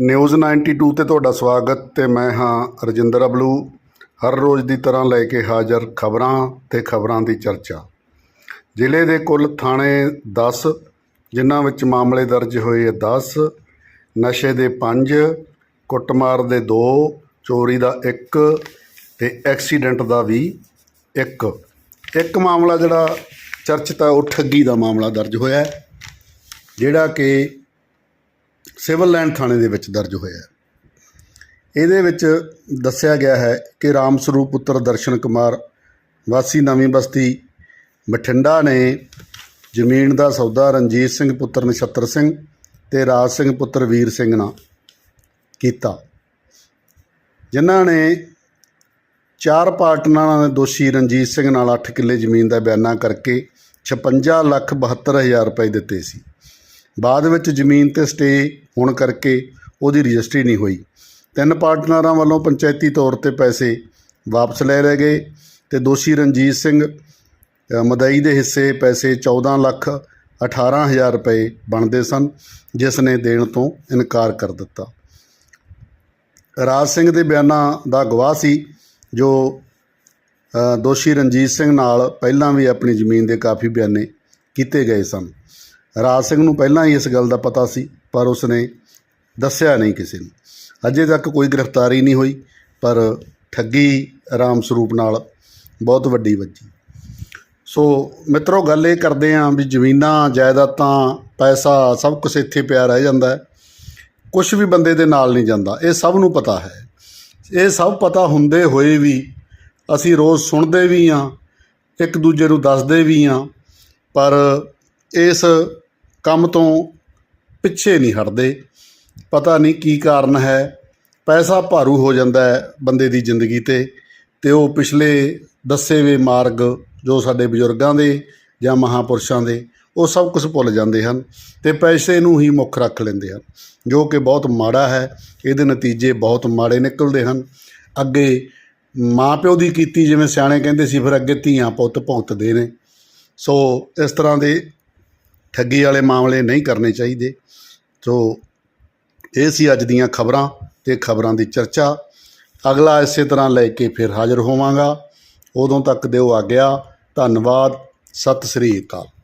News 92 ਤੇ ਤੁਹਾਡਾ ਸਵਾਗਤ ਤੇ ਮੈਂ ਹਾਂ ਰਜਿੰਦਰ ਅਬਲੂ। ਹਰ ਰੋਜ਼ ਦੀ ਤਰ੍ਹਾਂ ਲੈ ਕੇ ਹਾਜ਼ਰ ਖਬਰਾਂ ਤੇ ਖਬਰਾਂ ਦੀ ਚਰਚਾ। ਜ਼ਿਲ੍ਹੇ ਦੇ ਕੁੱਲ ਥਾਣੇ 10 ਜਿਨ੍ਹਾਂ ਵਿੱਚ ਮਾਮਲੇ ਦਰਜ ਹੋਏ 10 ਨਸ਼ੇ ਦੇ 5 ਕੁੱਟਮਾਰ ਦੇ 2 ਚੋਰੀ ਦਾ 1 ਤੇ ਐਕਸੀਡੈਂਟ ਦਾ ਵੀ 1 ਇੱਕ ਮਾਮਲਾ ਜਿਹੜਾ ਚਰਚਿਤ ਹੈ ਉਹ ਠੱਗੀ ਦਾ ਮਾਮਲਾ ਦਰਜ ਹੋਇਆ ਜਿਹੜਾ ਕਿ ਸਿਵਲ ਲਾਈਨ ਥਾਣੇ ਦੇ ਵਿੱਚ ਦਰਜ ਹੋਇਆ ਇਹਦੇ ਵਿੱਚ ਦੱਸਿਆ ਗਿਆ ਹੈ ਕਿ ਰਾਮ ਸਰੂਪ ਪੁੱਤਰ ਦਰਸ਼ਨ ਕੁਮਾਰ, ਵਾਸੀ ਨਵੀਂ ਬਸਤੀ, ਬਠਿੰਡਾ ਨੇ ਜ਼ਮੀਨ ਦਾ ਸੌਦਾ ਰਣਜੀਤ ਸਿੰਘ ਪੁੱਤਰ ਨਛੱਤਰ ਸਿੰਘ ਤੇ ਰਾਜ ਸਿੰਘ ਪੁੱਤਰ ਵੀਰ ਸਿੰਘ ਨਾਲ ਕੀਤਾ। ਜਿਨ੍ਹਾਂ ਨੇ ਚਾਰ ਪਾਰਟਨਰਾਂ ਦੇ ਦੋਸ਼ੀ ਰਣਜੀਤ ਸਿੰਘ ਨਾਲ 8 ਕਿੱਲੇ ਜ਼ਮੀਨ ਦਾ ਬਿਆਨਾ ਕਰਕੇ 56 ਲੱਖ 72 ਹਜ਼ਾਰ ਰੁਪਏ ਦਿੱਤੇ ਸੀ। ਬਾਅਦ ਵਿੱਚ ਜ਼ਮੀਨ ਤੇ ਸਟੇ ਹੋਣ ਕਰਕੇ ਉਹਦੀ ਰਜਿਸਟਰੀ ਨਹੀਂ ਹੋਈ। ਤਿੰਨ ਪਾਰਟਨਰਾਂ ਵੱਲੋਂ ਪੰਚਾਇਤੀ ਤੌਰ ਤੇ ਪੈਸੇ ਵਾਪਸ ਲੈ ਲਏ ਗਏ ਤੇ ਦੋਸ਼ੀ ਰਣਜੀਤ ਸਿੰਘ ਅ, ਮਦਈ ਦੇ ਹਿੱਸੇ ਪੈਸੇ 14 ਲੱਖ 18 ਹਜ਼ਾਰ ਰੁਪਏ ਬਣਦੇ ਸਨ ਜਿਸ ਨੇ ਦੇਣ ਤੋਂ ਇਨਕਾਰ ਕਰ ਦਿੱਤਾ। ਰਾਜ ਸਿੰਘ ਦੇ ਬਿਆਨਾਂ ਦਾ ਗਵਾਹ ਸੀ ਜੋ ਦੋਸ਼ੀ ਰਣਜੀਤ ਸਿੰਘ ਨਾਲ ਪਹਿਲਾਂ ਵੀ ਆਪਣੀ ਜ਼ਮੀਨ ਦੇ ਕਾਫੀ ਬਿਆਨੇ ਕੀਤੇ ਗਏ ਸਨ। ਰਾਜ ਸਿੰਘ ਨੂੰ ਪਹਿਲਾਂ ਹੀ ਇਸ ਗੱਲ ਦਾ ਪਤਾ ਸੀ, ਪਰ ਉਸਨੇ ਦੱਸਿਆ ਨਹੀਂ ਕਿਸੇ ਨੂੰ। ਅਜੇ ਤੱਕ ਕੋਈ ਗ੍ਰਿਫਤਾਰੀ ਨਹੀਂ ਹੋਈ, ਪਰ ਠੱਗੀ ਆਰਾਮ ਸਰੂਪ ਨਾਲ ਬਹੁਤ ਵੱਡੀ ਵੱਜੀ। ਸੋ ਮਿੱਤਰੋ, ਗੱਲ ਇਹ ਕਰਦੇ ਆਂ ਵੀ ਜ਼ਮੀਨਾਂ, ਜਾਇਦਾਦਾਂ, ਪੈਸਾ ਸਭ ਕੁਝ ਇੱਥੇ ਪਿਆ ਰਹਿ ਜਾਂਦਾ ਹੈ। ਕੁਝ ਵੀ ਬੰਦੇ ਦੇ ਨਾਲ ਨਹੀਂ ਜਾਂਦਾ। ਇਹ ਸਭ ਨੂੰ ਪਤਾ ਹੈ। ਇਹ ਸਭ ਪਤਾ ਹੁੰਦੇ ਹੋਏ ਵੀ ਅਸੀਂ ਰੋਜ਼ ਸੁਣਦੇ ਵੀ ਹਾਂ, ਇੱਕ ਦੂਜੇ ਨੂੰ ਦੱਸਦੇ ਵੀ ਹਾਂ, ਪਰ ਇਸ ਕੰਮ ਤੋਂ ਪਿੱਛੇ ਨਹੀਂ ਹਟਦੇ। ਪਤਾ ਨਹੀਂ ਕੀ ਕਾਰਨ ਹੈ। ਪੈਸਾ ਭਾਰੂ ਹੋ ਜਾਂਦਾ ਹੈ ਬੰਦੇ ਦੀ ਜ਼ਿੰਦਗੀ ਤੇ ਤੇ ਉਹ ਪਿਛਲੇ ਦੱਸੇ ਵੇ ਮਾਰਗ ਜੋ ਸਾਡੇ ਬਜ਼ੁਰਗਾਂ ਦੇ ਜਾਂ ਮਹਾਪੁਰਸ਼ਾਂ ਦੇ, ਉਹ ਸਭ ਕੁਝ ਭੁੱਲ ਜਾਂਦੇ ਹਨ ਤੇ ਪੈਸੇ ਨੂੰ ਹੀ ਮੁੱਖ ਰੱਖ ਲੈਂਦੇ ਹਨ, ਜੋ ਕਿ ਬਹੁਤ ਮਾੜਾ ਹੈ। ਇਹਦੇ ਨਤੀਜੇ ਬਹੁਤ ਮਾੜੇ ਨਿਕਲਦੇ ਹਨ। ਅੱਗੇ ਮਾਂ ਪਿਓ ਦੀ ਕੀਤੀ ਜਿਵੇਂ ਸਿਆਣੇ ਕਹਿੰਦੇ ਸੀ, ਫਿਰ ਅੱਗੇ ਧੀਆਂ ਪੁੱਤ ਭੁਗਤਦੇ ਨੇ। ਸੋ ਇਸ ਤਰ੍ਹਾਂ ਦੇ ਠੱਗੀ ਵਾਲੇ ਮਾਮਲੇ ਨਹੀਂ ਕਰਨੇ ਚਾਹੀਦੇ। ਸੋ ਇਹ ਸੀ ਅੱਜ ਦੀਆਂ ਖਬਰਾਂ ਤੇ ਖਬਰਾਂ ਦੀ ਚਰਚਾ। ਅਗਲਾ ਇਸੇ ਤਰ੍ਹਾਂ ਲੈ ਕੇ ਫਿਰ ਹਾਜ਼ਰ ਹੋਵਾਂਗਾ। ਉਦੋਂ ਤੱਕ ਦਿਓ ਆਗਿਆ। ਧੰਨਵਾਦ। ਸਤਿ ਸ੍ਰੀ ਅਕਾਲ।